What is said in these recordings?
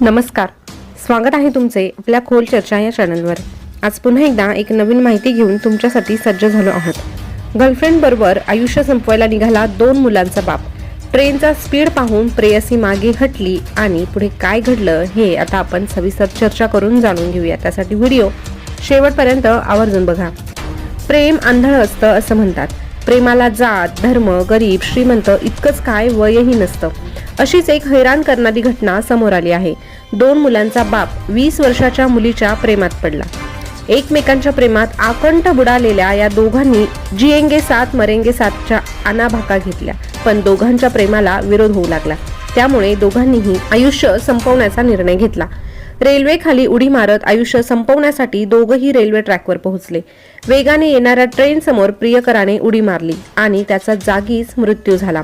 नमस्कार. स्वागत आहे तुमचे आपल्या खोल चर्चा या चॅनलवर. आज पुन्हा एकदा एक नवीन माहिती घेऊन तुमच्यासाठी सज्ज झालो आहोत. गर्लफ्रेंड बरोबर आयुष्य संपवायला निघाला दोन मुलांचा बाप. ट्रेनचा स्पीड पाहून प्रेयसी मागे हटली आणि पुढे काय घडलं हे आता आपण सविस्तर चर्चा करून जाणून घेऊया. त्यासाठी व्हिडिओ शेवटपर्यंत आवर्जून बघा. प्रेम आंधळ असतं असं म्हणतात. प्रेमाला जात धर्म गरीब श्रीमंत इतकंच काय वयही नसतं. अशीच एक हैराण करणारी घटना समोर आली आहे. दोन मुलांचा बाप वीस वर्षाच्या मुलीच्या प्रेमात पडला. एकमेकांच्या प्रेमात आकंठ बुडालेल्या या दोघांनी जिएंगे सात मरेंगे सातच्या अनाभाका घेतल्या. पण दोघांच्या प्रेमाला विरोध होऊ लागला. त्यामुळे दोघांनीही आयुष्य संपवण्याचा निर्णय घेतला. रेल्वे खाली उडी मारत आयुष्य संपवण्यासाठी दोघही रेल्वे ट्रॅकवर पोहोचले. वेगाने येणाऱ्या ट्रेन समोर प्रियकराने उडी मारली आणि त्याचा जागीच मृत्यू झाला.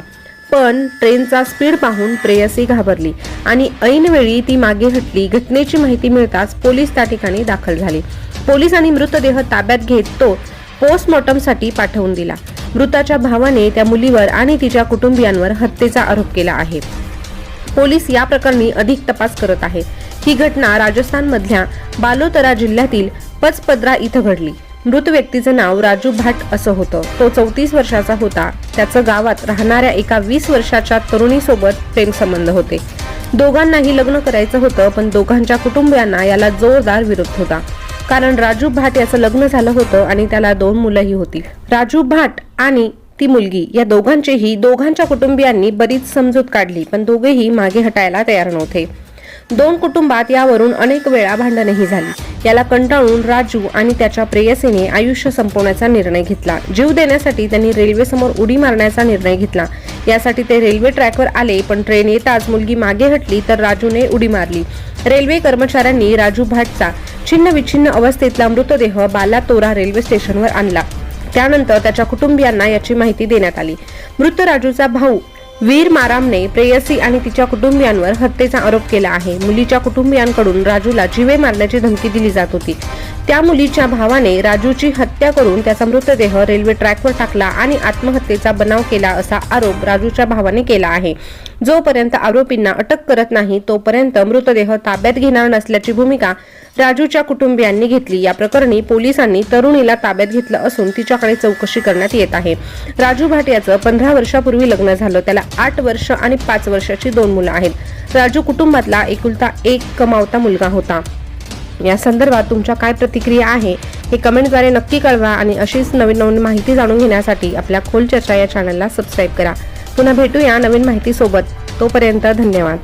पण ट्रेनचा स्पीड पाहून प्रेयसी घाबरली आणि ऐनवेळी ती मागे हटली घटनेची माहिती मिळताच पोलीस त्या ठिकाणी दाखल झाले. पोलिसांनी मृतदेह ताब्यात घेत तो पोस्टमॉर्टमसाठी पाठवून दिला. मृताच्या भावाने त्या मुलीवर आणि तिच्या कुटुंबियांवर हत्येचा आरोप केला आहे. पोलीस या प्रकरणी अधिक तपास करत आहे. ही घटना राजस्थानमधल्या बालोतरा जिल्ह्यातील पचपद्रा इथं घडली. मृत व्यक्तीचं नाव राजू भाट असं होतं. तो चौतीस वर्षाचा होता. त्याचं गावात राहणाऱ्या एका वीस वर्षाच्या तरुणीसोबत प्रेमसंबंध होते. दोघांनाही लग्न करायचं होतं पण दोघांच्या कुटुंबियांना याला जोरदार विरोध होता. कारण राजू भाट याचं लग्न झालं होतं आणि त्याला दोन मुलंही होती. राजू भाट आणि ती मुलगी या दोघांचेही दोघांच्या कुटुंबियांनी बरीच समजूत काढली पण दोघेही मागे हटायला तयार नव्हते. दोन कुटुंबात यावरून अनेक वेळा भांडणही झाली. याला कंटाळून राजू आणि त्याच्या प्रेयसीने आयुष्य संपवण्याचा निर्णय घेतला. जीव देण्यासाठी त्यांनी रेल्वे समोर उडी मारण्याचा निर्णय घेतला. यासाठी ते रेल्वे ट्रॅकवर आले पण ट्रेन येताच मुलगी मागे हटली तर राजूने उडी मारली. रेल्वे कर्मचाऱ्यांनी राजू भाटचा छिन्न विछिन्न अवस्थेतला मृतदेह बालातोरा रेल्वे स्टेशनवर आणला. त्यानंतर त्याच्या कुटुंबियांना याची माहिती देण्यात आली. मृत राजूचा भाऊ वीर मारामने प्रेयसी आणि तिच्या कुटुंबियांवर हत्येचा आरोप केला आहे. मुलीच्या कुटुंबियांकडून राजूला जीवे मारण्याची धमकी दिली जात होती. त्या मुलीच्या भावाने राजूची हत्या करून त्याचा मृतदेह रेल्वे ट्रॅकवर टाकला आणि आत्महत्येचा बनाव केला असा आरोप राजूच्या भावाने केला आहे. जोपर्यंत आरोपींना अटक करत नाही तोपर्यंत मृतदेह ताब्यात घेणार नसल्याची भूमिका राजूच्या कुटुंबियांनी घेतली. या प्रकरणी पोलिसांनी तरुणीला ताब्यात घेतलं असून तिच्याकडे चौकशी करण्यात येत आहे. राजू भाट याचं पंधरा वर्षापूर्वी लग्न झालं. त्याला आठ वर्ष आणि पाच वर्षाची दोन मुलं आहेत. राजू कुटुंबातला एकुलता एक कमावता मुलगा होता. या संदर्भात तुमच्या काय प्रतिक्रिया आहे हे कमेंटद्वारे नक्की कळवा आणि अशीच नवीन नवीन माहिती जाणून घेण्यासाठी आपल्या खोल चर्चा या चॅनलला सबस्क्राईब करा. पुन्हा भेटूया नवीन माहितीसोबत. तोपर्यंत धन्यवाद.